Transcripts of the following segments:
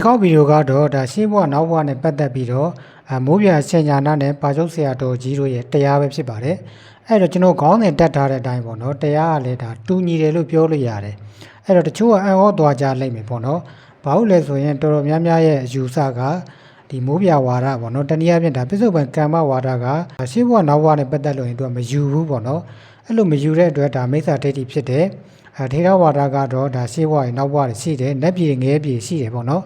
ဒီကောက်ဗီဒီယိုကတော့ဒါရှင်းဘဝနောက်ဘဝနဲ့ပတ်သက်ပြီးတော့အမိုးပြဆင်ညာနာနဲ့ပါချုပ်ဆရာတော်ကြီးတို့ရဲ့တရားပဲဖြစ်ပါတယ်အဲ့တော့ကျွန်တော်ခေါင်းစဉ်တက်ထားတဲ့အတိုင်းပေါ့နော်တရားကလည်းဒါတူညီတယ်လို့ပြောလို့ရတယ်အဲ့တော့တချို့ကအံ့ဩသွားကြလိမ့်မယ်ပေါ့နော်ဘာလို့လဲဆိုရင်တော်တော်များများရဲ့အယူဆကဒီမိုးပြဝါဒပေါ့နော်တနည်းအားဖြင့်ဒါပြစ္ဆုတ်ပံကမ္မဝါဒကရှင်းဘဝနောက်ဘဝနဲ့ပတ်သက်လို့ရင်သူကမယူဘူးပေါ့နော်အဲ့လိုမယူတဲ့အတွက်ဒါမိစ္ဆာဒိဋ္ဌိဖြစ်တယ်အဲထေရဝါဒကတော့ဒါရှင်းဘဝရဲ့နောက်ဘဝတွေရှိတယ်နတ်ပြည်ငဲပြည်ရှိတယ်ပေါ့နော်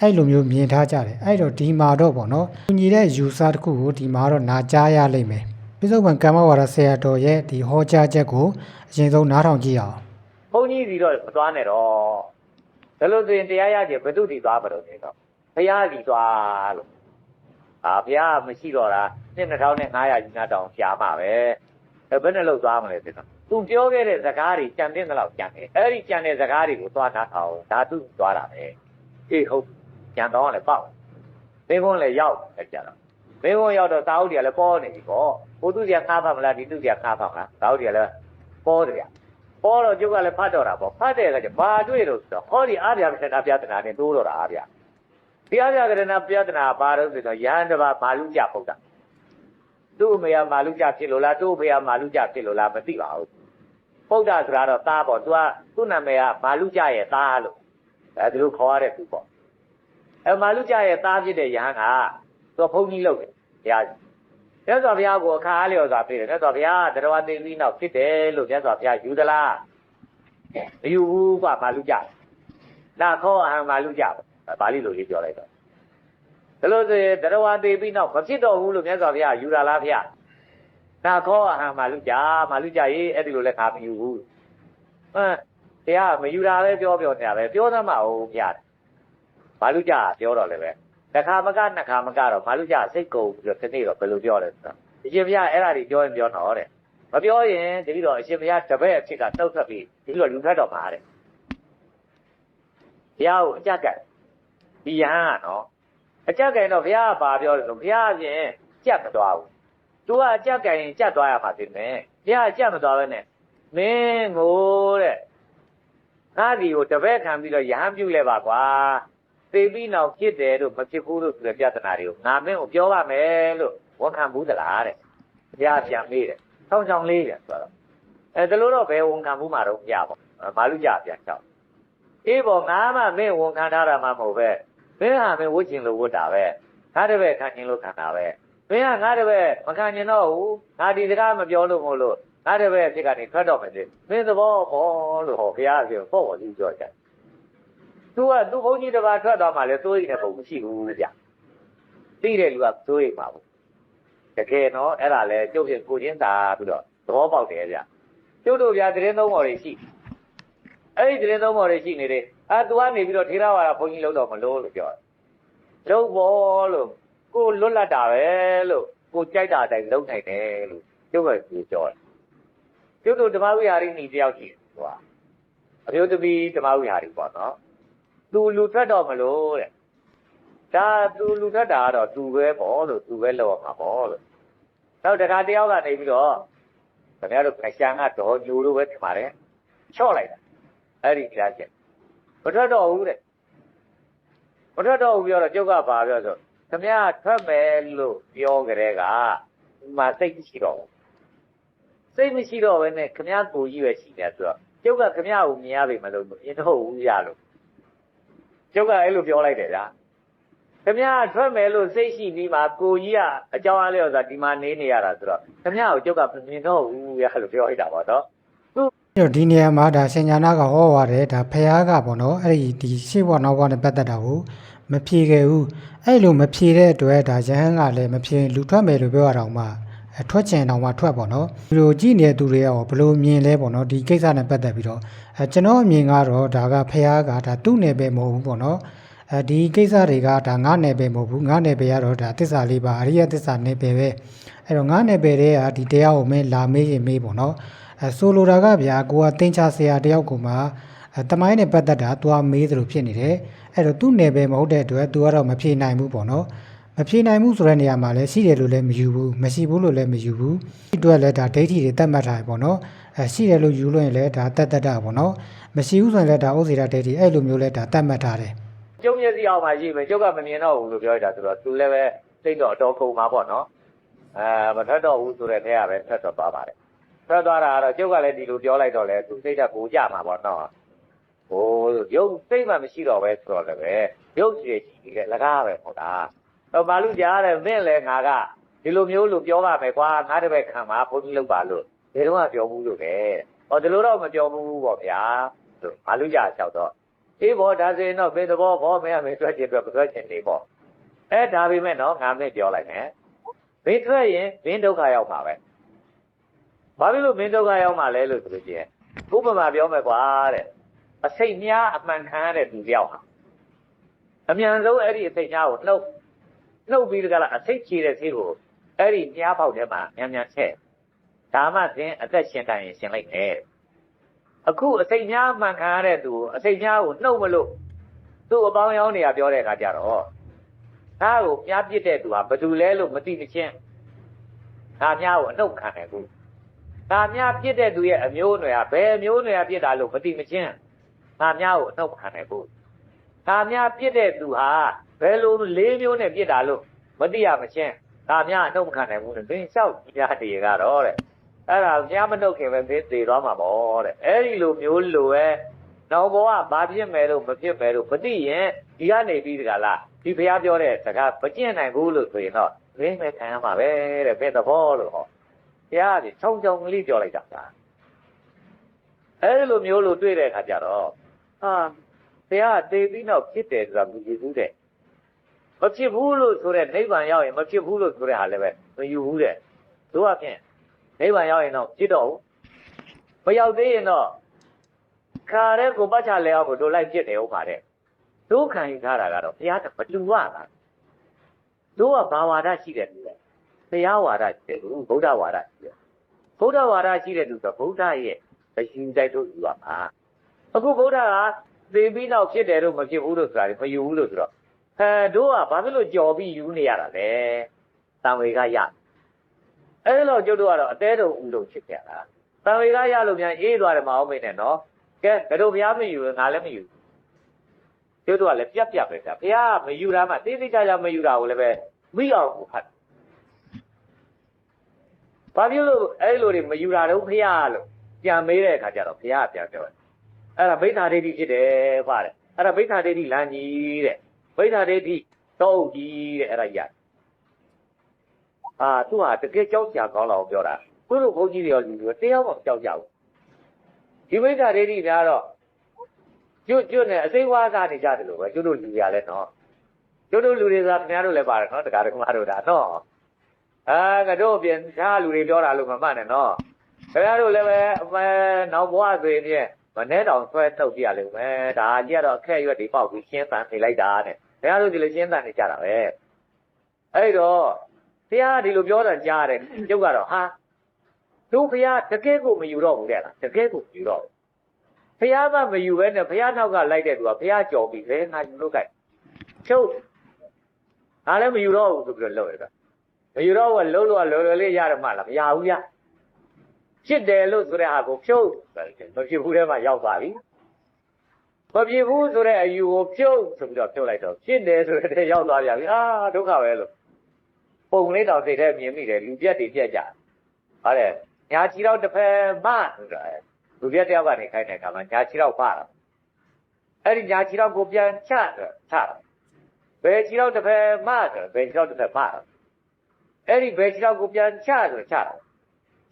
အဲ့လိုမျိုးမြင်ထားကြတယ်အဲ့တော့ဒီမှာတော့ဗောနော်ညီတဲ့ user တစ်ခုကိုဒီမှာတော့နာကြားရလိမ့်မယ်ပြစ္ဆုတ်ပံကမ္မဝါဒဆရာတော်ရဲ့ဒီဟောကြားချက်ကိုအရင်ဆုံးနားထောင်ကြည့်အောင်ဘုန်းကြီးစီတော့မသွားနဲ့တော့ဒါလို့ဆိုရင်တရားရခြင်းဘယ်သူတည်သွားမလို့နေတော့ဘုရားစီသွားလို့အာဘုရားမရှိတော့တာနှစ်2500ကြီးနာတောင်ရှားမှာပဲအဲဘယ်နဲ့လို့သွားမလဲတဲ့တော့သူပြောခဲ့တဲ့စကားတွေကြံတဲ့လောက်ကြံတယ်အဲ့ဒီကြံတဲ့စကားတွေကိုသွားနားထောင်ဒါသူသွားတာပဲအေးဟုတ် ကြံတော့လည်းပေါ့မိကုန်းလည်းရောက်တယ်ကြတော့မိကုန်းရောက်တော့သာဝတိကလည်းပေါ်နေပြီပေါ့ဘုသူစီကခါဖတ်မလားဒီသူစီကခါဖတ်မလားသာဝတိကလည်းပေါ်တယ်ဗျပေါ်တော့ကျုပ်ကလည်းဖတ်တော့တာပေါ့ဖတ်တဲ့အခါကျဘာတွေ့လို့ဆိုတော့ဟောဒီအာဗျာကရဏပြဒနာနဲ့တိုးတော့တာအာဗျာဒီအာဗျာကရဏပြဒနာဘာလို့ဆိုတော့ယဟန်တပါမာလူကြပုဒ်တာသူ့အမေကမာလူကြဖြစ်လို့လားသူ့အဖေကမာလူကြဖြစ်လို့လားမသိပါဘူးပုဒ်တာဆိုတာတော့သားပေါ့သူကသူ့နာမည်ကမာလူကြရဲ့သားလို့အဲဒီလိုခေါ်ရတဲ့သူပေါ့ အဲမာလူကြရဲ့သားဖြစ်တဲ့ယဟန်ကသူကဘုန်းကြီးလုပ်တယ်ဘုရားကြီးမြတ်စွာဘုရားကိုအခါအားလျော်စွာပြေတယ်မြတ်စွာဘုရားကတရားသိပြီးနောက်ဖြစ်တယ်လို့မြတ်စွာဘုရားယူသလားမယူဘူးကမာလူကြနာခောအဟံမာလူကြပါဠိလိုလေးပြောလိုက်တော့ဒါလို့ဆိုရင်တရားဝသေးပြီးနောက်မဖြစ်တော့ဘူးလို့မြတ်စွာဘုရားယူတာလားဖေနာခောအဟံမာလူကြမာလူကြရေးအဲ့ဒီလိုလည်းခါမယူဘူးဟမ်တရားမယူတာပဲပြောပြောနေတာပဲပြောသမှာဟုတ်ဖေ မာလူကြပြောတော့လည်းပဲတစ်ခါမကနှစ်ခါမကတော့မာလူကြစိတ်ကုန်ပြီးတော့ဒီနေ့တော့ဘယ်လိုပြောလဲဆိုတော့အရှင်ဘုရားအဲ့ဒါတွေပြောရင်ပြောတော့တဲ့မပြောရင်တတိတော့အရှင်ဘုရားတပည့်အဖြစ်ကတောက်ထွက်ပြီးဒီလိုလူထွက်တော့မှာတဲ့ဘုရားကိုအကြက်ကတ်ဒီယဟန်ကနော်အကြက်ကင်တော့ဘုရားကပါပြောတယ်ဆိုဘုရားပြင်ကြက်မသွားဘူးသူကအကြက်ကင်ကြက်သွားရမှာဖြစ်မယ်ဘုရားကြက်မသွားပဲနဲ့မင်းကိုတဲ့ငါဒီကိုတပည့်ခံပြီးတော့ယဟန်ပြုတ်လဲပါကွာ သိပြီးနောက်ဖြစ်တယ်လို့မဖြစ်ဘူးလို့ဆိုတဲ့ပြဿနာတွေကိုငါမင်းကိုပြောပါမယ်လို့ဝန်ခံဘူးသလားတဲ့ဘုရားပြန်မေးတယ်ဆောင်းချောင်းလေးပြန်ဆိုတော့အဲဒါလို့တော့ဘယ်ဝန်ခံမှုမှာတော့ပြပါမာလူကြပြန်ချောက်အေးပေါ့ငါမှမင်းဝန်ခံထားတာမှမဟုတ်ပဲမင်းဟာမင်းဝတ်ချင်လို့ဝတ်တာပဲငါတပည့်ခံချင်လို့ခံတာပဲမင်းကငါတပည့်မခံချင်တော့ဘူးငါဒီစကားမပြောလို့မဟုတ်လို့ငါတပည့်ဖြစ်ကနေထွက်တော့မယ်လေမင်းသဘောပေါ်လို့ဟောဘုရားပြောပေါ့ပေါ်ကြီးပြောကြ သူကသူ့ဘုန်းကြီးတစ်ပါးထွက်သွားမှလည်းစိုးရိမ်တဲ့ပုံမရှိဘူးဗျသိတဲ့လူကစိုးရိမ်ပါဘူးတကယ်တော့အဲ့ဒါလဲကျုပ်ဖြင့်ကိုချင်းသာပြီးတော့သဘောပေါက်တယ်ဗျကျုပ်တို့ဗျာသတင်းသုံးပေါ်တွေရှိအဲ့ဒီသတင်းသုံးပေါ်တွေရှိနေတယ်အာသူကနေပြီးတော့ထေရဝါဒဘုန်းကြီးလုံးတော့မလို့လို့ပြောတယ်လုံးပေါ်လို့ကိုလွတ်လပ်တာပဲလို့ကိုကြိုက်တာအတိုင်းလုံးနိုင်တယ်လို့ကျုပ်ကပြောတယ်ကျုပ်တို့ဓမ္မဝိဟာရီညီတယောက်ရှိတယ်သူကအမျိုးသမီးဓမ္မဝိဟာရီပေါ့နော် သူလူထွက်တော့မလို့တဲ့ဒါသူလူထက်တာကတော့သူပဲပေါ့လို့သူပဲလောက်ရမှာပေါ့လို့နောက်တခါတယောက်ကနေပြီးတော့ခင်ဗျားတို့ခရှန်ကတော့ညိုလို့ပဲထင်ပါတယ်ချော့လိုက်တာအဲ့ဒီကြားချက်မထွက်တော့ဘူးတဲ့မထွက်တော့ဘူးပြောတော့ကျုပ်ကပါပြောဆိုခင်ဗျားထွက်မယ်လို့ပြောကြတဲ့ကဒီမှာစိတ်မရှိတော့ဘူးစိတ်မရှိတော့ဘဲနဲ့ခင်ဗျားကိုကြီးပဲရှိနေဆိုတော့ကျုပ်ကခင်ဗျားကိုမြင်ရပြီမလို့အင်းတော့ဘူးရလို့ ကျုပ်ကအဲ့လိုပြောလိုက်တယ်ဗျာခမရထွက်မယ်လို့စိတ်ရှိပြီးမှကိုကြီးကအကြောင်းအားလျော်စွာဒီမှာနေနေရတာဆိုတော့ခမရကိုကျုပ်ကမမြင်တော့ဘူးရလို့ပြောလိုက်တာပေါ့နော်အဲ့တော့ဒီနေရာမှာဒါဆင်ညာနာကဟောပါတယ်ဒါဖះကပေါ့နော်အဲ့ဒီဒီရှေ့ဘဝနောက်ဘဝနဲ့ပတ်သက်တာကိုမဖြေခဲ့ဘူးအဲ့လိုမဖြေတဲ့အတွက်ဒါယဟန်ကလည်းမဖြေလူထွက်မယ်လို့ပြောရတော့မှအ ထွက်ချင်တော့မှထွက်ပေါ့နော်ဒီလိုကြည့်နေတဲ့သူတွေရောဘယ်လိုမြင်လဲပေါ့နော်ဒီကိစ္စနဲ့ပတ်သက်ပြီးတော့အဲကျွန်တော်အမြင်ကတော့ဒါကဖះကဒါသူ့နယ်ပယ်မဟုတ်ဘူးပေါ့နော်အဲဒီကိစ္စတွေကဒါငါနယ်ပယ်မဟုတ်ဘူးငါနယ်ပယ်ကတော့ဒါသစ္စာလေးပါအရိယသစ္စာနယ်ပယ်ပဲအဲ့တော့ငါနယ်ပယ်တွေကဒီတရားကိုမင်းလာမေးရင်မေးပေါ့နော်အဲဆိုလိုတာကဗျာကိုကတင်ချဆရာတယောက်ကိုမှအဲတမိုင်းနဲ့ပတ်သက်တာ तू မေးသလိုဖြစ်နေတယ်အဲ့တော့သူ့နယ်ပယ်မဟုတ်တဲ့အတွက် तू ကတော့မဖြေနိုင်ဘူးပေါ့နော် မဖြေနိုင်ဘူးဆိုတဲ့နေရာမှာလည်းရှိတယ်လို့လည်းမယူဘူးမရှိဘူးလို့လည်းမယူဘူးဒီအတွက်လည်းဒါဒိဋ္ဌိတွေတတ်မှတ်ထားတယ်ပေါ့နော်အဲရှိတယ်လို့ယူလို့ရင်လည်းဒါတတ်တတ်တာပေါ့နော်မရှိဘူးဆိုရင်လည်းဒါဥစေတာဒိဋ္ဌိအဲ့လိုမျိုးလည်းဒါတတ်မှတ်ထားတယ်ကျုပ်မျက်စိအောက်မှာရှိမယ်ကျုပ်ကမမြင်တော့ဘူးလို့ပြောရတာဆိုတော့သူလည်းပဲစိတ်တော့အတော်ကုန်မှာပေါ့နော်အဲမထွက်တော့ဘူးဆိုတဲ့ထဲကပဲထွက်တော့သွားပါတယ်ထွက်သွားတာကတော့ကျုပ်ကလည်းဒီလိုပြောလိုက်တော့လေသူစိတ်ကကိုကြမှာပေါ့နော်ဟိုရုပ်စိတ်မှမရှိတော့ပဲဆိုတော့လည်းပဲရုပ်ရှိရှိတယ်လကားပဲဟုတ် တာတော့ဘာလို့ကြားတယ်မင်းလည်းငါကဒီလိုမျိုးလို့ပြောပါမယ်ကွာငါတပည့်ခံပါဘုန်းကြီးလောက်ပါလို့ဒီတော့ကပြောဘူးလို့ပဲဟောဒီလိုတော့မပြောဘူးပေါ့ဗျာလို့ဘာလို့ကြားလျှောက်တော့အေးဘောဒါဆိုရင်တော့ဘယ်သဘောဘောမရမယ်တွက်ချင်တွက်မတွက်ချင်နေပေါ့အဲဒါပေမဲ့နော်ငါမင်းပြောလိုက်မယ်ဘင်းထွက်ရင်ဘင်းဒုက္ခရောက်မှာပဲဘာဖြစ်လို့ဘင်းဒုက္ခရောက်မှာလဲလို့ဆိုလို့ရှိရင်ဥပမာပြောမယ်ကွာတဲ့အစိတ်များအမှန်ခံရတဲ့သူတယောက်ဟာအမြန်ဆုံးအဲ့ဒီအစိတ်များကိုနှုတ် နှုတ်ပြီးတကလားအစိတ်ချီတဲ့ဆေးကိုအဲ့ဒီမြားပေါက်ထဲမှာမြန်မြန်ထည့်ဒါမှသင်အသက်ရှင်တိုင်းရင်ရှင်လိုက်တယ်အခုအစိတ်များမှန်ခံရတဲ့သူကိုအစိတ်များကိုနှုတ်မလို့သူ့အပေါင်းရောင်းနေရပြောတဲ့အခါကျတော့ဒါကိုပြားပစ်တဲ့သူဟာဘယ်သူလဲလို့မသိမချင်းဒါများကိုအနှုတ်ခံတယ်ခုဒါများပစ်တဲ့သူရဲ့အမျိုးအနွယ်ကဘယ်အမျိုးအနွယ်ကပစ်တာလို့မသိမချင်းဒါများကိုအနှုတ်ခံတယ်ခု ဒါများပစ်တဲ့သူဟာဘယ်လိုလေးမျိုးနဲ့ပစ်တာလို့မသိရမချင်းဒါများအနှုတ်မခံနိုင်ဘူးတဲ့သင်လျှောက်ပြတည်ကတော့တဲ့အဲ့ဒါဘုရားမနှုတ်ခင်ပဲမင်းသေသွားမှာပေါ့တဲ့အဲ့ဒီလိုမျိုးလိုပဲနောက်ဘဝဘာဖြစ်မယ်လို့မဖြစ်မယ်လို့မသိရင်ဒီကနေပြီးတကလားဒီဘုရားပြောတဲ့စကားမကျင့်နိုင်ဘူးလို့ဆိုရင်တော့မင်းပဲခံရမှာပဲတဲ့ဘယ်သဘောလို့ဟောဘုရားကချောင်းချောင်းကလေးပြောလိုက်တာကအဲ့ဒီလိုမျိုးလို့တွေ့တဲ့အခါကျတော့ဟာဘု ရားတေပြီးနောက်ဖြစ်တယ်ဆိုတာမယူဘူးတဲ့မဖြစ်ဘူးလို့ဆိုတဲ့နိဗ္ဗာန်ရောက်ရင်မဖြစ်ဘူးလို့ဆိုတဲ့ဟာလည်းပဲမယူဘူးတဲ့တို့ကဖြင့်နိဗ္ဗာန်ရောက်ရင်တော့ဖြစ်တော့ဘူးမရောက်သေးရင်တော့ခါတဲ့ကိုပတ်ချလဲအောင်ကိုတို့လိုက်ဖြစ်တယ်ဟုတ်ပါတဲ့ဒုက္ခံယူထားတာကတော့ဘုရားကမတူရတာတို့ကဘာဝါဒရှိတယ်လူလဲဘုရားဝါဒရှိတယ်လူဗုဒ္ဓဝါဒရှိတယ်ဗုဒ္ဓဝါဒရှိတဲ့လူဆိုဗုဒ္ဓရဲ့အယူတိုက်တို့ယူပါမှာအခုဗုဒ္ဓက သေပြီးတော့ဖြစ်တယ်လို့မဖြစ်ဘူးလို့ဆိုတာမယူဘူးလို့ဆိုတော့အဲတို့ကဘာဖြစ်လို့ကြော်ပြီးယူနေရတာလဲတံဝေကရအဲ့ဒီတော့ကျုပ်တို့ကတော့အသေးတုံဦးလို့ဖြစ်ကြတာ။တန်ဝေကရလို့များအေးသွားတယ်မအောင်မိနဲ့နော်။ကဲဘယ်လိုဘုရားမယူရင်ငါလည်းမယူဘူး။ကျုပ်တို့ကလည်းပြက်ပြက်ပဲဗျာ။ဘုရားကမယူတာမှတိတိကျကျမယူတာကိုလည်းပဲမိအောင်ကိုဖတ်။ဘာဖြစ်လို့အဲ့လိုတွေမယူတာတော့ဘုရားလို့ပြန်မေးတဲ့အခါကျတော့ဘုရားကပြန်ပြောတယ်။ အဲ့ဒါဗိဓာဒိဋ္ဌိဖြစ်တယ်ပါတဲ့။အဲ့ဒါဗိဓာဒိဋ္ဌိလမ်းကြီးတဲ့။ဗိဓာဒိဋ္ဌိတော့ကြီးတဲ့အဲ့ဒါကြီးအာသူဟာတကယ်ကြောက်ကြကောင်းလာအောင်ပြောတာသူတို့ဘုန်းကြီးတွေရောလူတွေတရားမှမကြောက်ကြဘူးဒီမိစ္ဆာဒိဋ္ဌိများတော့ကျွတ်ကျွတ်နဲ့အစိမ်းဝါးစားနေကြတယ်လို့ပဲကျွတ်တို့လူရလဲနော်ကျွတ်တို့လူတွေဆိုတာခင်ဗျားတို့လည်းပါတယ်နော်တက္ကရာကမတို့ဒါနော်အာငါတို့ပြင်တခြားလူတွေပြောတာလို့မမှတ်နဲ့နော်ခင်ဗျားတို့လည်းပဲအမဲနောက်ဘဝဆိုရင်ဖြင့် မနှဲတောင်ဆွဲထုတ်ပြရလိမ့်မယ်ဒါကြည့်တော့အခက်ရွက်တွေပေါက်ပြီးရှင်းတန်နေလိုက်တာတဲ့ခင်ဗျားတို့ဒီလိုရှင်းတန်နေကြတာပဲအဲ့တော့ဘုရားဒီလိုပြောတာကြားတယ်ကျုပ်ကတော့ဟာတို့ဘုရားတကယ်ကိုမယူတော့ဘူးတဲ့လားတကယ်ကိုမယူတော့ဘူးဘုရားကမယူပဲနဲ့ဘုရားနောက်ကလိုက်တဲ့သူကဘုရားကြော်ပြီးလဲငါယူလို့ကြိုက်ချုပ်အားလည်းမယူတော့ဘူးဆိုပြီးတော့လုပ်ရတာမယူတော့ဘူးလုံးလို့လောလောလေးရတယ်မှလားမရဘူးရ ဖြစ်တယ်လို့ဆိုတဲ့ဟာကိုဖြုတ်မဖြစ်ဘူးထဲမှာရောက်သွားပြီမဖြစ်ဘူးဆိုတဲ့အယူကိုဖြုတ်ဆိုပြီးတော့ဖြုတ်လိုက်တော့ဖြစ်တယ်ဆိုတဲ့ရောက်သွားပြန်ပြီအာဒုက္ခပဲလို့ပုံလေးတောင်စိတ်ထဲမြင်မိတယ်လူပြက်တွေပြက်ကြဟာတဲ့ညာချီတော့တစ်ဖက်မဆိုတာလူပြက်တယောက်ကနေခိုင်းတဲ့အခါမှာညာချီတော့ဖတာအဲ့ဒီညာချီတော့ကိုပြန်ချတယ်ချတာဘယ်ချီတော့တစ်ဖက်မဆိုဘယ်ချီတော့တစ်ဖက်မတာအဲ့ဒီဘယ်ချီတော့ကိုပြန်ချဆိုချတာ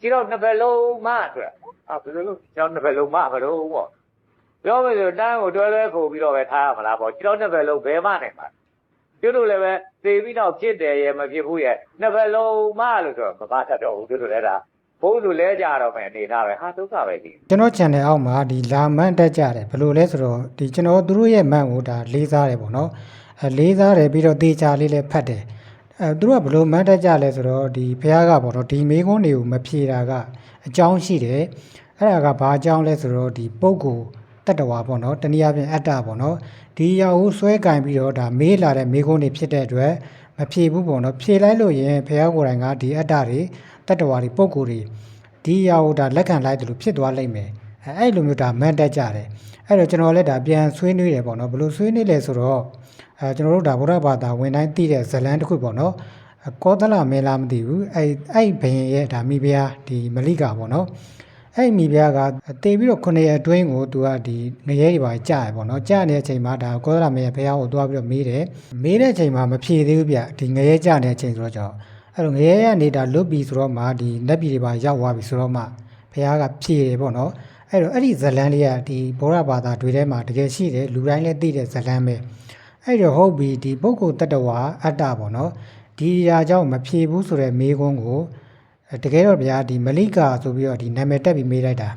ချီတော့နှစ်ဖက်လုံးမဆိုတာအာဘယ်လိုလုပ်ချီတော့နှစ်ဖက်လုံးမမလို့ပေါ့ပြောမယ်ဆိုတန်းကိုတွဲတွဲခိုပြီးတော့ပဲထားရမလားပေါ့ချီတော့နှစ်ဖက်လုံးဘယ်မနိုင်မှာကျွတ်တို့လည်းပဲသေပြီးတော့ဖြစ်တယ်ရဲ့မဖြစ်ဘူးရဲ့နှစ်ဘက်လုံးမလို့ဆိုတော့မပါတတ်တော့ဘူးကျွတ်တို့လည်းဒါဘိုးလူလဲကြတော့မယ်အနေထားပဲဟာဒုက္ခပဲဒီကျွန်တော် channel အောက်မှာဒီလာမန့်တက်ကြတယ်ဘယ်လိုလဲဆိုတော့ဒီကျွန်တော်သူတို့ရဲ့မန့်ကိုဒါလေးစားတယ်ပေါ့နော်အဲလေးစားတယ်ပြီးတော့တေချာလေးလည်းဖတ်တယ် အဲသူတို့ကဘယ်လိုမန့်တက်ကြလဲဆိုတော့ဒီဘုရားကပေါ့နော်ဒီမေးခွန်းတွေကိုမဖြေတာကအကြောင်းရှိတယ်အဲ့ဒါကဘာအကြောင်းလဲဆိုတော့ဒီပုဂ္ဂိုလ်တတ္တဝါပေါ့နော်တနည်းအားဖြင့်အတ္တပေါ့နော်ဒီအရာကိုဆွဲကင်ပြီးတော့ဒါမေးလာတဲ့မေးခွန်းတွေဖြစ်တဲ့အတွက်မဖြေဘူးပေါ့နော်ဖြေလိုက်လို့ရင်ဘုရားကိုယ်တိုင်ကဒီအတ္တတွေတတ္တဝါတွေပုဂ္ဂိုလ်တွေဒီအရာကိုဒါလက်ခံလိုက်တယ်လို့ဖြစ်သွားလိမ့်မယ်အဲအဲ့လိုမျိုးဒါမန်တက်ကြတယ်အဲ့တော့ကျွန်တော်လည်းဒါပြန်ဆွေးနွေးတယ်ပေါ့နော်ဘယ်လိုဆွေးနွေးလဲဆိုတော့ အဲကျွန်တော်တို့ဒါဗုဒ္ဓဘာသာဝင်တိုင်းသိတဲ့ဇလန်းတစ်ခုပေါ့နော်အဲကောသလမင်းလားမသိဘူးအဲအဲ့ဘယင်ရဲ့ဒါမိဖုရားဒီမလိကာပေါ့နော်အဲ့မိဖုရားကတေပြီးတော့ခုနှစ်ရက်အတွင်းကိုသူကဒီငရဲတွေပါကြာရပေါ့နော်ကြာနေတဲ့အချိန်မှာဒါကောသလမင်းရဲ့ဘုရားကိုသွားပြီးတော့မေးတယ်မေးတဲ့အချိန်မှာမဖြေသေးဘူးဗျဒီငရဲကြာနေတဲ့အချိန်ဆိုတော့ကြောင့်အဲ့တော့ငရဲကနေဒါလွတ်ပြီဆိုတော့မှဒီလက်ပြည်တွေပါရောက်သွားပြီဆိုတော့မှဘုရားကဖြေတယ်ပေါ့နော်အဲ့တော့အဲ့ဒီဇလန်းလေးကဒီဗုဒ္ဓဘာသာတွေထဲမှာတကယ်ရှိတယ်လူတိုင်းလည်းသိတဲ့ဇလန်းပဲ အဲ့တော့ဟုတ်ပြီဒီပုဂ္ဂိုလ်တ attva အတ္တပေါ့နော်ဒီအရာကြောင့်မဖြေဘူးဆိုတဲ့မေးခွန်းကိုအဲတကယ်တော့ဗျာဒီမလိကာဆိုပြီးတော့ဒီနာမည်တက်ပြီးမေးလိုက်တာ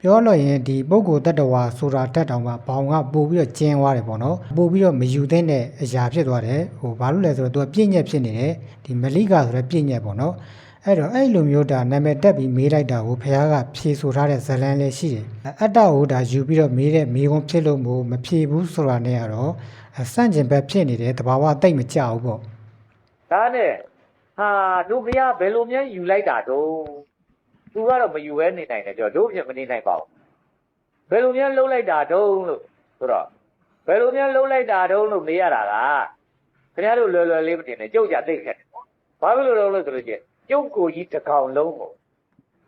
ပြောလို့ရင်ဒီပုဂ္ဂိုလ်တ attva ဆိုတာတက်တောင်မှဘောင်ကပို့ပြီးတော့ကျင်းသွားတယ်ပေါ့နော်ပို့ပြီးတော့မယူသင့်တဲ့အရာဖြစ်သွားတယ်ဟိုဘာလို့လဲဆိုတော့သူကပြည့်ညက်ဖြစ်နေတယ်ဒီမလိကာဆိုတဲ့ပြည့်ညက်ပေါ့နော်အဲ့တော့အဲ့လိုမျိုးဒါနာမည်တက်ပြီးမေးလိုက်တာကိုဘုရားကဖြေဆိုထားတဲ့ဇလန်းလေးရှိတယ်အတ္တကိုဒါယူပြီးတော့မေးတဲ့မေးခွန်းဖြစ်လို့မို့မဖြေဘူးဆိုတာနဲ့ကတော့အ ဆန့်ကျင်ဘက်ဖြစ်နေတယ်တဘာဝတိတ်မကြဘူးပေါ့ဒါနဲ့ဟာတို့ဘုရားဘယ်လိုများယူလိုက်တာတော့သူကတော့မယူဘဲနေနိုင်တယ်ကြောတို့ဖြစ်မနေနိုင်ပါဘူးဘယ်လိုများလှုပ်လိုက်တာတော့လို့ဆိုတော့ဘယ်လိုများလှုပ်လိုက်တာတော့လို့နေရတာကခင်ဗျားတို့လွယ်လွယ်လေးမတင်နဲ့ကြုတ်ကြသိခဲ့တယ်ဘာဖြစ်လို့လဲလို့ဆိုလို့ချင်းကျုပ်ကိုကြီးတစ်ကောင်လုံးကို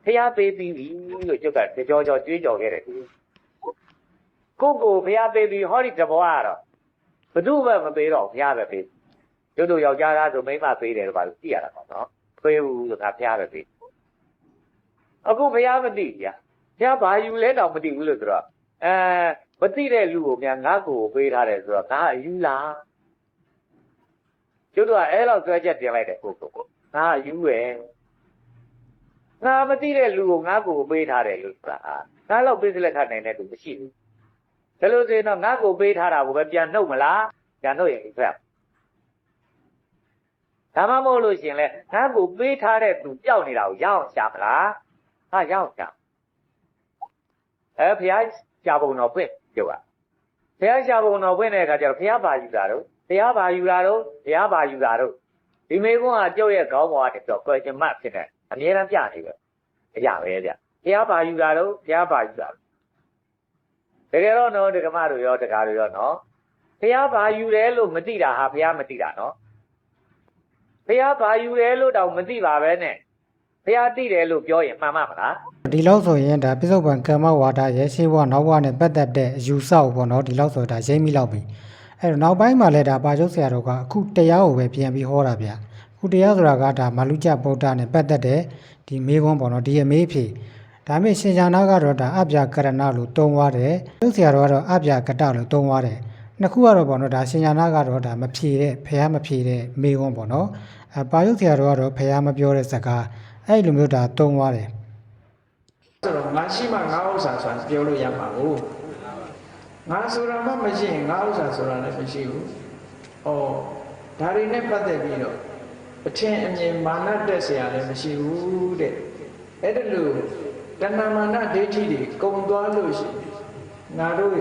ဖျားပေးပြီးပြီလို့ကျုပ်ကကြောကြောကြွေးကြော်ခဲ့တယ်ကိုကိုဖျားပေးပြီးဟောဒီတဘွားကတော့ ဘသူမှမပေးတော့ဖျားပဲပေးတို့တို့ယောက်ျားသားဆိုမိန်းမပေးတယ်တော့ဘာလို့ကြည့်ရတာပေါ့နော်ခွေးဘူးဆိုတာဖျားပဲပေးအခုဖျားမသိကြဖျားဘာယူလဲတော့မသိဘူးလို့ဆိုတော့အဲမသိတဲ့လူကိုများငါ့ကိုပေးထားတယ်ဆိုတော့ငါအယူလားတို့တို့ကအဲ့လောက်ဆွဲချက်တင်လိုက်တယ်ကိုကိုကိုငါအယူပဲငါမသိတဲ့လူကိုငါ့ကိုပေးထားတယ်လို့ဆိုတာငါတော့ပေးစလက်ထနိုင်တဲ့သူမရှိဘူး ဒါလို့ဆိုရင်တော့ငါ့ကိုပေးထားတာကိုပဲပြန်နှုတ်မလားပြန်နှုတ်ရင်ဖက်ဒါမှမဟုတ်လို့ရှရင်လဲငါ့ကိုပေးထားတဲ့သူပျောက်နေတာကိုရအောင်ရှာမလားဟာရအောင်ရှာအဲဘုရားရှာပုံတော်ဖွင့်ပြောတာဘုရားရှာပုံတော်ဖွင့်တဲ့အခါကျတော့ဘုရားပါယူတာတော့ဘုရားပါယူတာတော့ဘုရားပါယူတာတော့ဒီမေကွန်းကကျုပ်ရဲ့ခေါင်းပေါ်ကနေတော့ question mark ဖြစ်နေအမြဲတမ်းပြနေပဲအရာပဲဗျဘုရားပါယူတာတော့ဘုရားပါယူတာ တကယ်တော့နော်ဒကမတို့ရောတကားတို့ရောနော်ဘုရားပါယူတယ်လို့မသိတာဟာဘုရားမသိတာနော်ဖះဘာယူတယ်လို့တောင်မသိပါပဲနဲ့ဖះသိတယ်လို့ပြောရင်မှန်မှာမလားဒီလောက်ဆိုရင်ဒါပြစ္ဆုတ်ပံကမ္မဝါဒရဲ့ရှေးဘဝနောက်ဘဝနဲ့ပတ်သက်တဲ့အယူဆောက်ပေါ့နော်ဒီလောက်ဆိုဒါရိမ့်မိလောက်ပြီအဲ့တော့နောက်ပိုင်းမှာလည်းဒါပါကျုပ်ဆရာတော်ကအခုတရားကိုပဲပြန်ပြီးဟောတာဗျအခုတရားဆိုတာကဒါမလူကျဗုဒ္ဓနဲ့ပတ်သက်တဲ့ဒီမေခွန်းပေါ့နော်ဒီအမေးဖြေ ဒါပေမဲ့ရှင်ရှာနာကတော့ဒါအပြာကရဏလို့တုံးသွားတယ်ကျုပ်ဆရာတော်ကတော့အပြာကတလို့တုံးသွားတယ်နှစ်ခုကတော့ပေါ့နော်ဒါရှင်ရှာနာကတော့ဒါမဖြေတဲ့ဖះမဖြေတဲ့မေခွန်းပေါ့နော်အဲပါကျုပ်ဆရာတော်ကတော့ဖះမပြောတဲ့စကားအဲ့လိုမျိုးဒါတုံးသွားတယ် ဆိုတော့ငါရှိမှငါဥစ္စာဆိုတာပြောလို့ရမှာကိုငါဆိုတာမှမရှိရင်ငါဥစ္စာဆိုတာလည်းမရှိဘူး။အော်ဒါတွေနဲ့ပတ်သက်ပြီးတော့အထင်အမြင်မာနတက်เสียလည်းမရှိဘူးတဲ့။အဲ့ဒါလို့ တဏမာနဒိဋ္ဌိတွေကုံသွားလို့ရှိရင်ငါတို့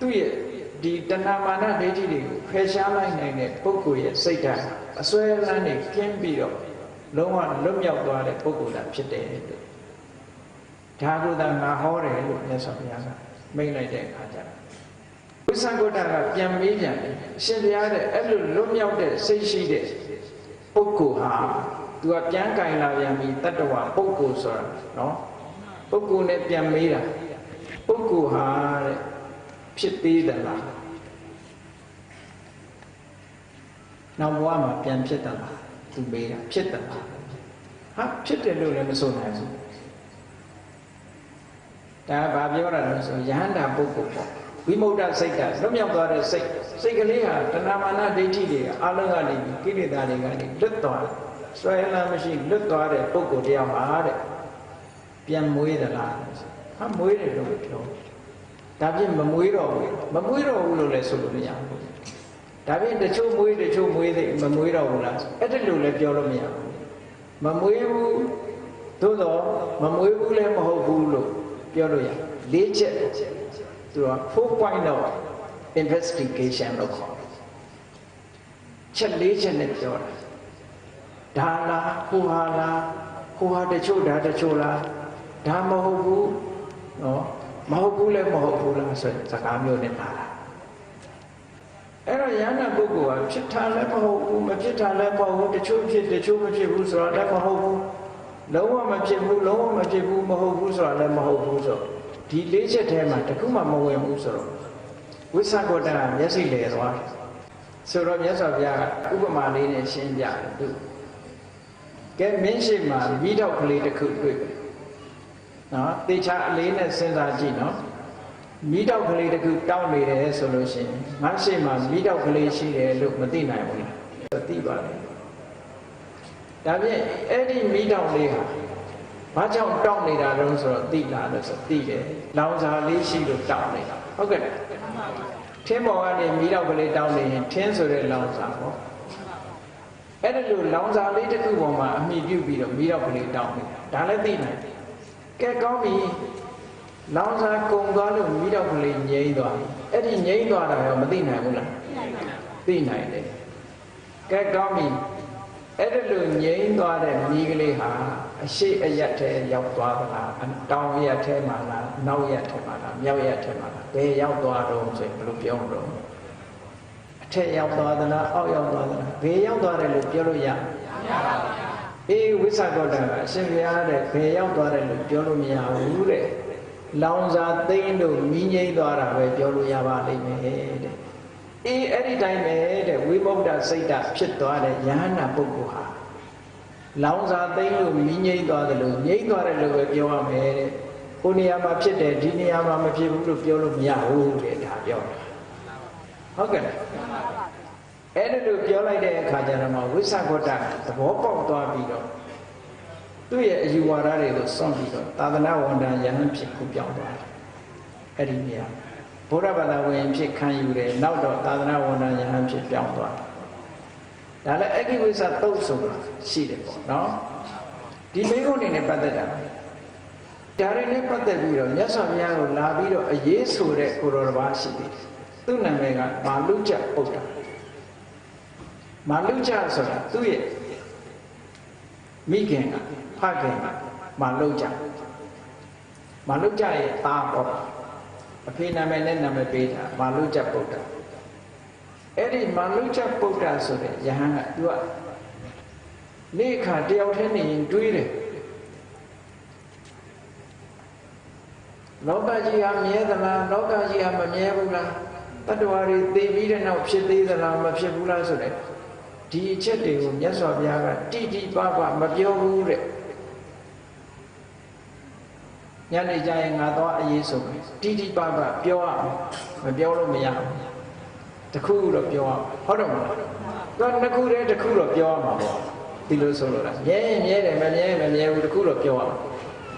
သူ့ရဲ့ဒီတဏမာနဒိဋ္ဌိတွေကိုဖယ်ရှားလိုက်နိုင်တဲ့ပုဂ္ဂိုလ်ရဲ့စိတ်ဓာတ်အစွဲလန်းတွေကင်းပြီးတော့လုံးဝလွတ်မြောက်သွားတဲ့ပုဂ္ဂိုလ်တာဖြစ်တယ်တဲ့ဒါကုသငါဟောတယ်လို့မြတ်စွာဘုရားကမိန့်လိုက်တဲ့အခါကျတော့ဝိသကုတ္တကပြန်မေးပြန်တယ်အရှင်ဘုရားတဲ့အဲ့လိုလွတ်မြောက်တဲ့စိတ်ရှိတဲ့ပုဂ္ဂိုလ်ဟာ သူကပြန်ကင်လာပြန်ပြီတတ္တဝပုဂ္ဂိုလ်ဆိုတာနော်ပုဂ္ဂိုလ်နဲ့ပြန်မေးတာပုဂ္ဂိုလ်ဟာတဲ့ဖြစ်သေးသလားနောက်ဘဝမှာပြန်ဖြစ်သလားသူမေးတာဖြစ်သလားဟာဖြစ်တယ်လို့လည်းမဆိုနိုင်ဘူးဒါဘာပြောတာလဲဆိုရဟန္တာပုဂ္ဂိုလ်ပေါ့ဝိမု ക്ത စိတ်ကလွတ်မြောက်သွားတဲ့စိတ်စိတ်ကလေးဟာတဏမာနဒိဋ္ဌိတွေအလုံးကနေကိလေသာတွေကနေလွတ်သွားတယ် ဆွဲလန်းမရှိလွတ်သွားတဲ့ပုဂ္ဂိုလ်တရားမှာတဲ့ပြန်မွေးသလားဟာမွေးတယ်လို့ပြောဒါဖြင့်မမွေးတော့ဘူးမမွေးတော့ဘူးလို့လည်းဆိုလို့မရဘူးဒါဖြင့်တချို့မွေးတချို့မွေးသိမမွေးတော့ဘူးလားအဲ့ဒါလို့လည်းပြောလို့မရဘူးမမွေးဘူးသို့တော့မမွေးဘူးလည်းမဟုတ်ဘူးလို့ပြောလို့ရလေးချက်သူက4 point of investigation လို့ခေါ်တယ်ချက်လေးချက်နဲ့ပြောတာ ဒါလားဟိုဟာလားဟိုဟာတချို့ဒါတချို့လားဒါမဟုတ်ဘူးနော်မဟုတ်ဘူးလည်းမဟုတ်ဘူးလားဆိုရင်စကားမျိုးနဲ့ပါတာအဲ့တော့ယန္တာပုဂ္ဂိုလ်ကဖြစ်တာလည်းမဟုတ်ဘူးမဖြစ်တာလည်းမဟုတ်ဘူးတချို့ဖြစ်တချို့မဖြစ်ဘူးဆိုတာလည်းမဟုတ်ဘူးလုံးဝမဖြစ်ဘူးလုံးဝမဖြစ်ဘူးမဟုတ်ဘူးဆိုတာလည်းမဟုတ်ဘူးဆိုတော့ဒီလေးချက်ထဲမှာတခုမှမဝင်ဘူးဆိုတော့ဝိသကောတကမျက်စိလဲသွားတယ်ဆိုတော့မြတ်စွာဘုရားကဥပမာလေးနဲ့ရှင်းပြတယ်သူ ကဲမင်းရှိမှမိတော့ကလေးတစ်ခုတွေ့တယ်နော်တေချာအလေးနဲ့စဉ်းစားကြည့်နော်မိတော့ကလေးတစ်ခုတောင်းနေတယ်ဆိုလို့ရှိရင်ငါရှိမှမိတော့ကလေးရှိတယ်လို့မသိနိုင်ဘူးလားသိပါလေဒါဖြင့်အဲ့ဒီမိတော့လေးဟာဘာကြောင့်တောင်းနေတာလဲဆိုတော့သိလားလို့ဆိုသိတယ်လောင်စာလေးရှိလို့တောင်းနေတာဟုတ်ကဲ့လားထင်းပေါ်ကနေမိတော့ကလေးတောင်းနေရင်ထင်းဆိုတဲ့လောင်စာပေါ့ အဲ့ဒါလို့လောင်စာလေးတစ်ခုပေါ်မှာအမိပြုတ်ပြီးတော့မိတော့ကလေးတောင်းနေတာဒါလည်းသိနိုင်တယ်ကဲကောင်းပြီလောင်စာကုံသွားလို့မိတော့ကလေးငြိမ့်သွားပြီအဲ့ဒီငြိမ့်သွားတာရောမသိနိုင်ဘူးလားသိနိုင်တယ်ကဲကောင်းပြီအဲ့ဒါလို့ငြိမ့်သွားတဲ့မိကလေးဟာအရှိအယက်ထဲရောက်သွားသလားအတောင်ရက်ထဲမှာလားနောက်ရက်ထဲမှာလားမြောက်ရက်ထဲမှာလားဘယ်ရောက်သွားတော့ဆိုရင်ဘယ်လိုပြောမလို့အ ထက်ရောက်သွားသလားအောက်ရောက်သွားသလားဘယ်ရောက်သွားတယ်လို့ပြောလို့ရမရပါဘူးအေးဝိသကောတကအရှင်ဘုရားတဲ့ဘယ်ရောက်သွားတယ်လို့ပြောလို့မရဘူးတဲ့လောင်စာသိမ့်လို့မိငိမ့်သွားတာပဲပြောလို့ရပါလိမ့်မယ်တဲ့အေးအဲ့ဒီတိုင်းပဲတဲ့ဝိမု ക്ത စိတ်ဓာတ်ဖြစ်သွားတဲ့ယဟန္တာပုဂ္ဂိုလ်ဟာလောင်စာသိမ့်လို့မိငိမ့်သွားတယ်လို့ငိမ့်သွားတယ်လို့ပဲပြောရမယ်တဲ့ဟိုနေရာမှာဖြစ်တယ်ဒီနေရာမှာမဖြစ်ဘူးလို့ပြောလို့မရဘူးတဲ့ဒါပြောတာဟုတ်ကဲ့လား အဲ့ဒါလို့ပြောလိုက်တဲ့အခါကျတော့မှဝိသကောတသဘောပေါက်သွားပြီးတော့သူ့ရဲ့အယူဝါဒတွေကိုစွန့်ပြီးတော့သာသနာဝန်ထမ်းယဟန်ဖြစ်ခုပြောင်းသွားတယ်အဲ့ဒီနေရာဘုရားဘာသာဝင်ဖြစ်ခံယူတယ်နောက်တော့သာသနာဝန်ထမ်းယဟန်ဖြစ်ပြောင်းသွားတယ်ဒါလည်းအကိဝိသသုတ်ဆိုတာရှိတယ်ပေါ့နော်ဒီမိကုန်းနေနဲ့ပတ်သက်တာဒါတွေနဲ့ပတ်သက်ပြီးတော့မြတ်စွာဘုရားကိုလာပြီးတော့အရေးဆိုတဲ့ကိုရောတစ်ပါးရှိတယ်သူ့နာမည်ကမာလုကျပုဒ္ဒါ မာလုကျဆိုတာသူ့ရဲ့မိခင်ကဖခင်ကမာလုကျမာလုကျရဲ့သားပေါ့အဖေနာမည်နဲ့နာမည်ပေးတာမာလုကျပုဒ္ဒါအဲ့ဒီမာလုကျပုဒ္ဒါဆိုတဲ့ယဟန်ကသူကနေ့ခါတယောက်တည်းနေရင်တွေးတယ်လောကကြီးဟာမြဲသလားလောကကြီးဟာမမြဲဘူးလားတတ္တဝါတွေသိပြီးတဲ့နောက်ဖြစ်သေးသလားမဖြစ်ဘူးလားဆိုတဲ့ ဒီအချက်တွေကိုမြတ်စွာဘုရားကတိတိပပမပြောဘူးတဲ့ညနေကျရင်ငါသွားအရေးဆိုမယ်တိတိပပပြောရမယ်မပြောလို့မရဘူးတခုတော့ပြောရဟုတ်တယ်မလားတော့နှစ်ခုတည်းတခုတော့ပြောရမှာပေါ့ဒီလိုဆိုလို့လားမြဲရင်မြဲတယ်မမြဲရင်မမြဲဘူးတခုတော့ပြောရမှာ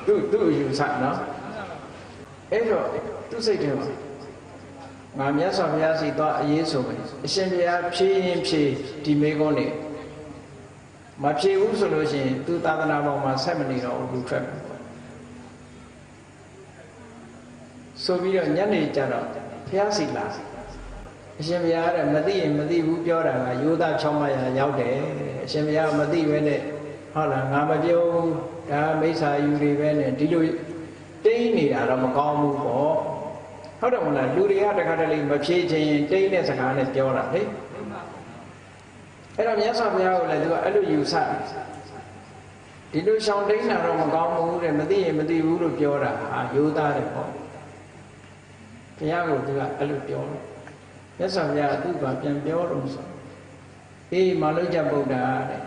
သူ့သူ့အယူဆနော်အဲ့တော့သူ့စိတ်ထဲမှာ ငါမြတ်စွာဘုရားစီသွားအရေးဆိုမယ်အရှင်ဘုရားဖြည့်ရင်ဖြည့်ဒီမေကုန်းနေမဖြည့်ဘူးဆိုလို့ရှိရင်သူသာသနာပေါ်မှာဆက်မနေတော့ဘူးထွက်မယ်ဆိုပြီးတော့ညနေကျတော့ဘုရားစီလာအရှင်ဘုရားတဲ့မသိရင်မသိဘူးပြောတာကယောသား6မရရောက်တယ်အရှင်ဘုရားမသိဘဲနဲ့ဟုတ်လားငါမပြောဘူးဒါမိစ္ဆာယူတွေပဲနဲ့ဒီလိုတိတ်နေတာတော့မကောင်းဘူးပေါ့ ဟုတ်တယ်မလားလူတွေကတခါတလေမဖြေခြင်းတိတ်တဲ့စကားနဲ့ပြောတာလေအဲ့တော့မြတ်စွာဘုရားကိုလည်းသူကအဲ့လိုယူဆဒီလိုရှောင်တိတ်တာတော့မကောင်းဘူးတဲ့မသိရင်မသိဘူးလို့ပြောတာဟာယောသားတယ်ပေါ့ဘုရားကိုသူကအဲ့လိုပြောတယ်မြတ်စွာဘုရားသူ့ဘာပြန်ပြောတော့ဆိုအေးမာလုကြဗုဒ္ဓတဲ့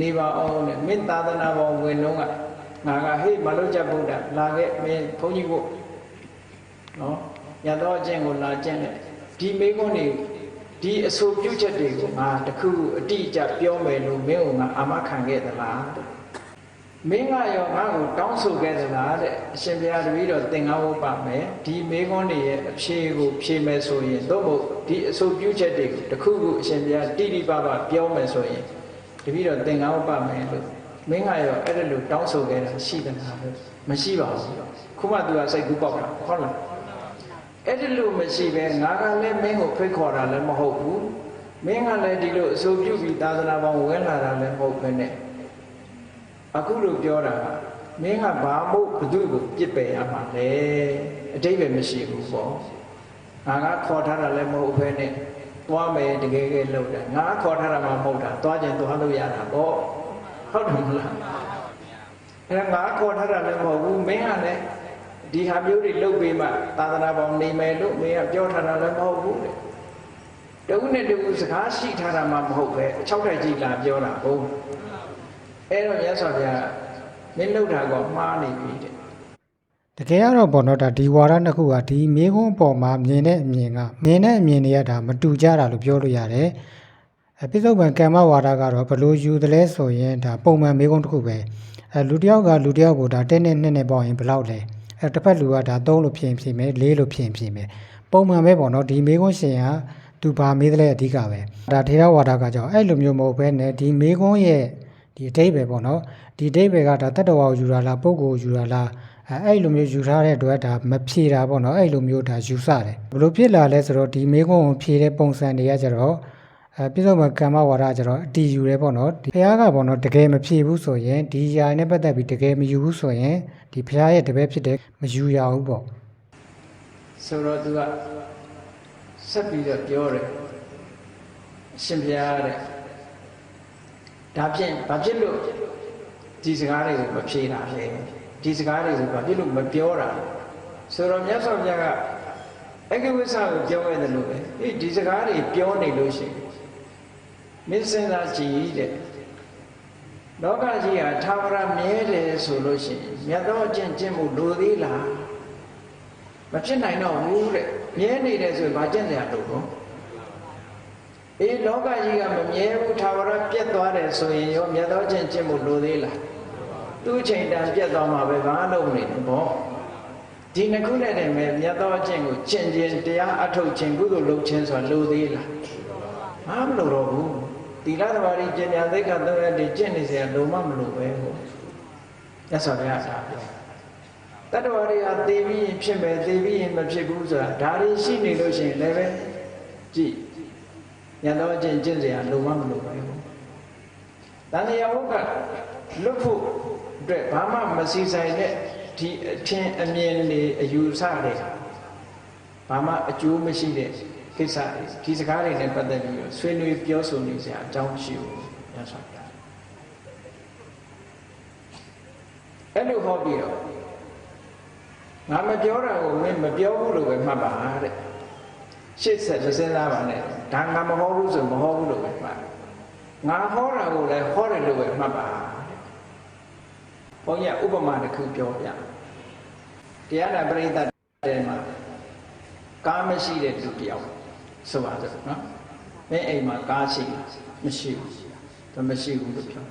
နေပါအောင်တဲ့မင်းသာသနာပေါ်ဝင်တော့ကငါကဟေးမာလုကြဗုဒ္ဓလာခဲ့မင်းဘုန်းကြီးကိုနော် ရတော့အကျင့်ကိုလာကျင့်တဲ့ဒီမိကုန်းနေဒီအဆိုပြုချက်တွေကိုငါတခုအတိအကျပြောမယ်လို့မင်းကငါအာမခံခဲ့သလားတဲ့မင်းကရောငါ့ကိုတောင်းဆိုခဲ့သလားတဲ့အရှင်ဘုရားတပည့်တော်သင်္ကန်းဝတ်ပါမယ်ဒီမေခွန်းတွေရဲ့အဖြေကိုဖြေမယ်ဆိုရင်သို့မဟုတ်ဒီအဆိုပြုချက်တွေကိုတခုခုအရှင်ဘုရားတိတိပပပြောမယ်ဆိုရင်တပည့်တော်သင်္ကန်းဝတ်ပါမယ်လို့မင်းကရောအဲ့ဒါလို့တောင်းဆိုခဲ့တာရှိတယ်လားလို့မရှိပါဘူးခုမှသူကစိတ်ကူးပေါက်တာဟုတ်လား အဲ့ဒီလိုမရှိပဲငါကလည်းမင်းကိုဖိတ်ခေါ်တာလည်းမဟုတ်ဘူးမင်းကလည်းဒီလိုအဆိုပြုပြီးသာသနာပေါင်းဝင်လာတာလည်းမဟုတ်ပဲနဲ့အခုလိုပြောတာကမင်းကဘာမို့ဘု து ကိုပြစ်ပယ်ရမှာလဲအတိတ်ပဲမရှိဘူးပေါ့ငါကခေါ်ထားတာလည်းမဟုတ်ဘဲနဲ့သွားမယ်တကယ်ကဲလှုပ်တယ်ငါခေါ်ထားတာမှမဟုတ်တာသွားခြင်းသွားလို့ရတာပေါ့ဟုတ်တယ်မလားအဲငါခေါ်ထားတာလည်းမဟုတ်ဘူးမင်းကလည်း ဒီဟာမျိုးတွေလှုပ်ပေးမှသာသနာပေါင်းနေမယ်လို့မင်းကပြောထားတာလည်းမဟုတ်ဘူးတဲ့တဦးနဲ့တဦးစကားရှိထားတာမှမဟုတ်ပဲအချောက်တိုက်ကြီးလာပြောတာဟုတ်အဲ့တော့မြတ်စွာဘုရားမင်းလှုပ်တာကမှားနေပြီတဲ့တကယ်ကတော့ပေါ့နော်ဒါဒီဝါဒနှစ်ခုကဒီမိကုန်းအပေါ်မှာမြင်တဲ့အမြင်ကမြင်တဲ့အမြင်တွေကဒါမတူကြတာလို့ပြောလို့ရတယ်အပိဿုပံကမ္မဝါဒကတော့ဘယ်လိုယူသလဲဆိုရင်ဒါပုံမှန်မိကုန်းတစ်ခုပဲအဲလူတစ်ယောက်ကလူတစ်ယောက်ကိုဒါတက်နဲ့နှစ်နဲ့ပေါ့ရင်ဘယ်လောက်လဲ အဲတစ်ဖက်လူကဒါ3လို့ဖြည့်ဖြည့်မယ်4လို့ဖြည့်ဖြည့်မယ်ပုံမှန်ပဲပေါ့နော်ဒီမိကုန်းရှင်ကသူဘာမေးသလဲအဓိကပဲဒါထေရဝါဒကကြောင့်အဲ့လိုမျိုးမဟုတ်ဘဲနဲ့ဒီမိကုန်းရဲ့ဒီအတိတ်ပဲပေါ့နော်ဒီအတိတ်ပဲကဒါတတ္တဝါကိုယူတာလားပုဂ္ဂိုလ်ကိုယူတာလားအဲအဲ့လိုမျိုးယူထားတဲ့အတွက်ဒါမဖြေတာပေါ့နော်အဲ့လိုမျိုးဒါယူဆတယ်ဘလို့ဖြစ်လာလဲဆိုတော့ဒီမေးခွန်းကိုဖြေတဲ့ပုံစံတွေကကြတော့ အဲပြစ္ဆုတ်မကမ္မဝါဒကြတော့အတီယူတယ်ပေါ့နော်ဒီဘုရားကပေါ့နော်တကယ်မဖြေဘူးဆိုရင်ဒီຢာနဲ့ပတ်သက်ပြီးတကယ်မယူဘူးဆိုရင်ဒီဘုရားရဲ့တပည့်ဖြစ်တဲ့မယူရဘူးပေါ့ဆိုတော့သူကဆက်ပြီးတော့ပြောတယ်အရှင်ဘုရားတဲ့ဒါဖြင့်ဘာဖြစ်လို့ဒီစကားတွေကိုမဖြေတာလဲဒီစကားတွေကိုဘာဖြစ်လို့မပြောတာလဲဆိုတော့မြတ်စွာဘုရားကအကဝိဆကိုပြောရတယ်လို့ပဲအေးဒီစကားတွေပြောနေလို့ရှိရင် မင်းစဉ်းစားကြည့်တဲ့လောကကြီးဟာသာဝရမြဲတယ်ဆိုလို့ရှိရင်မြတ်သောအကျင့်ကျင့်မှုလိုသေးလားမဖြစ်နိုင်တော့ဘူးတဲ့မြဲနေတယ်ဆိုရင်ဘာကျင့်ကြရလို့တော့အေးလောကကြီးကမမြဲဘူးသာဝရပြတ်သွားတယ်ဆိုရင်ရောမြတ်သောကျင့်ကျင့်မှုလိုသေးလားသူ့ချိန်တန်ပြတ်သွားမှာပဲဘာလို့မနေဘူးပေါ့ဒီနှစ်ခုနဲ့တည်းမဲ့မြတ်သောကျင့်ကိုကျင့်ခြင်းတရားအထုတ်ခြင်းကုသိုလ်လုပ်ခြင်းဆိုတာလိုသေးလားဘာမလိုတော့ဘူး သီလသမာဓိပညာသိက္ခာသုံးရည်ကျင့်နေစရာလုံးဝမလိုပဲဟုတ်ရသော်ဘုရားဒါပြောတတ္တဝါတွေဟာသေပြီးရင်ဖြစ်မယ်သေပြီးရင်မဖြစ်ဘူးဆိုတာဒါတွေရှိနေလို့ရှိရင်လည်းပဲကြည့်ညတော်အချင်းကျင့်စရာလုံမမလို့ပဲဟုတ်တန်တရားဝကလွတ်ဖို့အတွက်ဘာမှမစီဆိုင်တဲ့ဒီအထင်အမြင်တွေအယူဆတွေဘာမှအကျိုးမရှိတဲ့ ကိစ္စတွေဒီစကားတွေနဲ့ပတ်သက်ပြီးတော့ဆွေးနွေးပြောဆိုနေစရာအကြောင်းမရှိဘူးညဆောပြအဲ့လိုဟောပြီးတော့ငါမပြောတာကိုမင်းမပြောဘူးလို့ပဲမှတ်ပါတဲ့ရှစ်ဆက်စဉ်းစားပါနဲ့ဒါငါမဟောဘူးဆိုမဟောဘူးလို့ပဲမှတ်ငါဟောတာကိုလည်းဟောတယ်လို့ပဲမှတ်ပါတဲ့ဘုန်းကြီးဥပမာတစ်ခုပြောပြတရားနာပရိသတ်တဲ့မှာကားမရှိတဲ့လူတစ်ယောက် ဆိုပါစို့နော်မင်းအိမ်မှာကားရှိမရှိဘူးသူမရှိဘူးလို့ပြော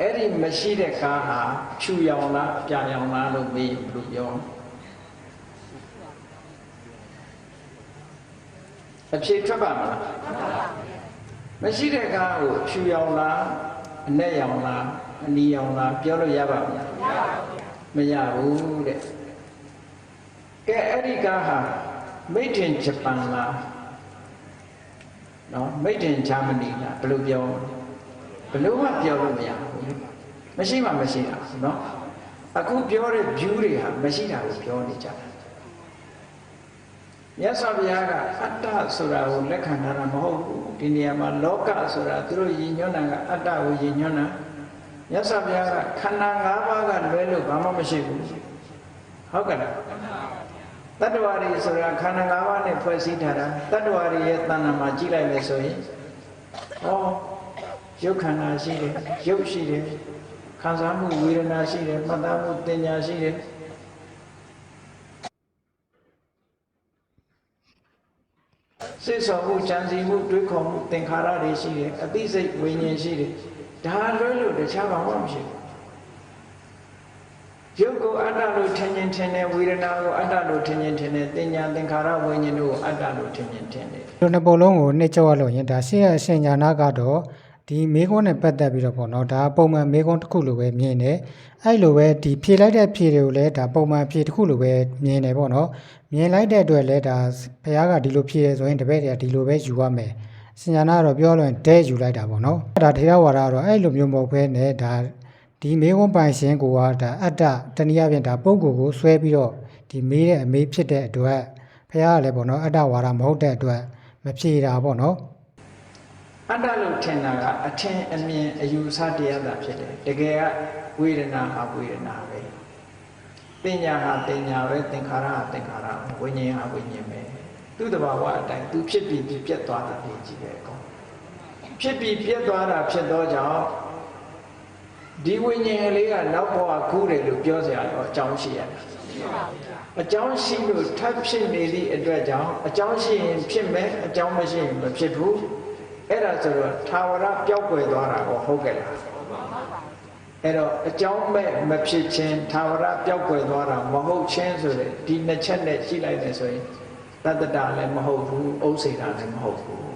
အဲ့ဒီမရှိတဲ့ကားဟာဖြူရောင်လားအပြာရောင်လားလို့မေးဘယ်လိုပြောအဖြေထွက်ပါမလားမရှိတဲ့ကားကိုဖြူရောင်လားအနက်ရောင်လားအနီရောင်လားပြောလို့ရပါမလားမရဘူးတဲ့ကဲအဲ့ဒီကားဟာ made in Japan လားနော် made in Germany လားဘယ်လိုပြောဘယ်လိုမှပြောလို့မရဘူးမရှိမှမရှိတာနော်အခုပြောတဲ့ view တွေဟာမရှိတာကိုပြောနေကြတာမြတ်စွာဘုရားကအတ္တဆိုတာကိုလက်ခံထားတာမဟုတ်ဘူးဒီနေရာမှာလောကဆိုတာသူတို့ယဉ်ညွန်းတာကအတ္တကိုယဉ်ညွန်းတာမြတ်စွာဘုရားကခန္ဓာ၅ပါးကလွဲလို့ဘာမှမရှိဘူးဟုတ်ကဲ့လား တတ္တဝါတွေဆိုတာခန္ဓာ၅ပါးနဲ့ဖွဲ့စည်းထားတာတတ္တဝါတွေရဲ့တဏ္ဍာမှာကြည့်လိုက်မယ်ဆိုရင်ဟောရုပ်ခန္ဓာရှိတယ်ရုပ်ရှိတယ်ခံစားမှုဝေဒနာရှိတယ်မှတ်သားမှုတင်ညာရှိတယ်စိတ်ဆော်မှုကြံစည်မှုတွေးခေါ်မှုသင်္ခါရတွေရှိတယ်အသိစိတ်ဝိညာဉ်ရှိတယ်ဒါလွဲလို့တခြားဘာမှမရှိဘူးရုပ် ကိုအတ္တလို့ထင်ခြင်းထင်တယ်ဝေဒနာကိုအတ္တလို့ထင်ခြင်းထင်တယ်တင်ညာသင်္ခါရဝိညာဉ်တို့ကိုအတ္တလို့ထင်ခြင်းထင်တယ်ဒီနှစ်ပုံလုံးကိုနှိမ့်ချောရလို့ရင်ဒါရှေ့ရအရှင်ညာနာကတော့ဒီမေခွန်းနဲ့ပတ်သက်ပြီးတော့ပေါ့နော်ဒါပုံမှန်မေခွန်းတစ်ခုလိုပဲမြင်တယ်အဲ့လိုပဲဒီဖြေလိုက်တဲ့ဖြေတွေကိုလည်းဒါပုံမှန်ဖြေတစ်ခုလိုပဲမြင်တယ်ပေါ့နော်မြင်လိုက်တဲ့အတွက်လည်းဒါဘုရားကဒီလိုဖြေတယ်ဆိုရင်တပည့်တွေကဒီလိုပဲယူရမယ်ရှင်ညာနာကတော့ပြောလို့ရင်ဒဲယူလိုက်တာပေါ့နော်အဲ့ဒါထေရဝါဒကတော့အဲ့လိုမျိုးမဟုတ်ဘဲနဲ့ဒါ ဒီမေခွန်းပိုင်ရှင်ကိုကဒါအတ္တတနည်းအားဖြင့်ဒါပုံကိုယ်ကိုဆွဲပြီးတော့ဒီမေးတဲ့အမေးဖြစ်တဲ့အတွက်ဘုရားကလည်းပေါ့နော်အတ္တဝါဒမဟုတ်တဲ့အတွက်မဖြေတာပေါ့နော်အတ္တလို့ထင်တာကအထင်အမြင်အယူဆတရားသာဖြစ်တယ်တကယ်ကဝေဒနာဟာဝေဒနာပဲတင်ညာဟာတင်ညာပဲသင်္ခါရဟာသင်္ခါရပဲဝိညာဉ်ဟာဝိညာဉ်ပဲသူ့တဘာဝအတိုင်းသူဖြစ်ပြီးပြပြတ်သွားတဲ့ပြည်ကြီးပဲအကောင်ဖြစ်ပြီးပြတ်သွားတာဖြစ်သောကြောင့် ဒီဝိညာဉ်လေးကနောက်ဘဝကူးတယ်လို့ပြောစရာတော့အကြောင်းရှိရတာအကြောင်းရှိလို့ထပ်ဖြစ်နေသည့်အတွက်ကြောင့်အကြောင်းရှိရင်ဖြစ်မယ်အကြောင်းမရှိရင်မဖြစ်ဘူးအဲ့ဒါဆိုတော့သာဝရပျောက်ကွယ်သွားတာကိုဟုတ်ကဲ့လားအဲ့တော့အကြောင်းမဲ့မဖြစ်ခြင်းသာဝရပျောက်ကွယ်သွားတာမဟုတ်ခြင်းဆိုတဲ့ဒီနှစ်ချက်နဲ့ရှိလိုက်တယ်ဆိုရင်တတ္တတာလည်းမဟုတ်ဘူးဥစ္စေတာလည်းမဟုတ်ဘူး